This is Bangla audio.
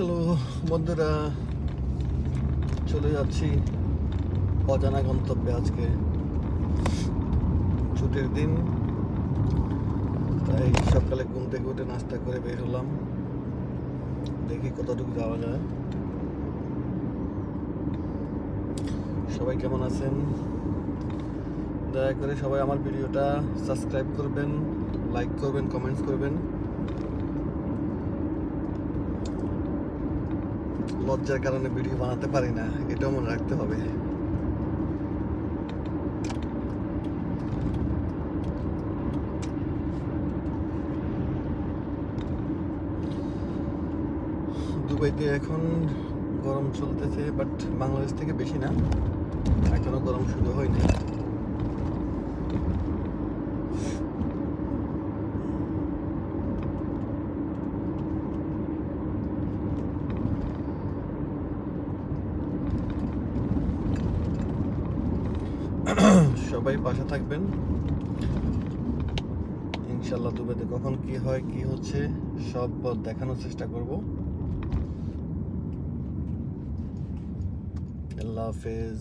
হ্যালো বন্ধুরা, চলে যাচ্ছি অজানা গন্তব্যে আজকে। ছুটির দিন, তাই সকালে ঘুম থেকে উঠে নাস্তা করে বের হলাম। দেখি কতটুকু যাওয়া যায়। সবাই কেমন আছেন? দয়া করে সবাই আমার ভিডিওটা সাবস্ক্রাইব করবেন, লাইক করবেন, কমেন্টস করবেন। লজ্জার কারণে ভিডিও বানাতে পারি না, এটাও মনে রাখতে হবে। দুবাইতে এখন গরম চলতেছে বাট বাংলাদেশ থেকে বেশি না। এখনও গরম শুরু হয়নি। সবাই পাশে থাকবেন। ইনশাল্লাহ দুবাইতে কখন কি হয়, কি হচ্ছে, সব পথ দেখানোর চেষ্টা করব। আল্লাহ হাফেজ।